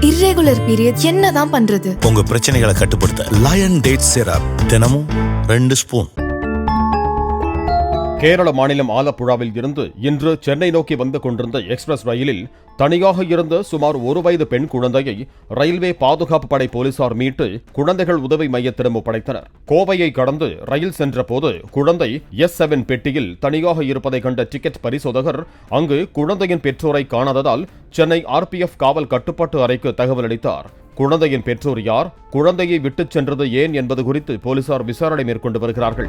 Irregular period என்னதான் பண்றது? உங்க பிரச்சனைகளை கட்டுப்படுத்த லயன் டேட் சிரப் தினமும் ரெண்டு ஸ்பூன். கேரள மாநிலம் ஆலப்புழாவில் இருந்து இன்று சென்னை நோக்கி வந்து கொண்டிருந்த எக்ஸ்பிரஸ் ரயிலில் தனியாக இருந்த சுமார் ஒரு வயது பெண் குழந்தையை ரயில்வே பாதுகாப்பு படை போலீசார் மீட்டு குழந்தைகள் உதவி மையத்திடம் ஒப்படைத்தனர். கோவையை கடந்து ரயில் சென்றபோது குழந்தை எஸ் செவன் பெட்டியில் தனியாக இருப்பதை கண்ட டிக்கெட் பரிசோதகர் அங்கு குழந்தையின் பெற்றோரை காணாததால் சென்னை ஆர்பிஎஃப் காவல் கட்டுப்பாட்டு அறைக்கு தகவல் அளித்தார். குழந்தையின் பெற்றோர் யார்? குழந்தையை விட்டுச் சென்றது ஏன் என்பது குறித்து போலீசார் விசாரணை மேற்கொண்டு வருகிறார்கள்.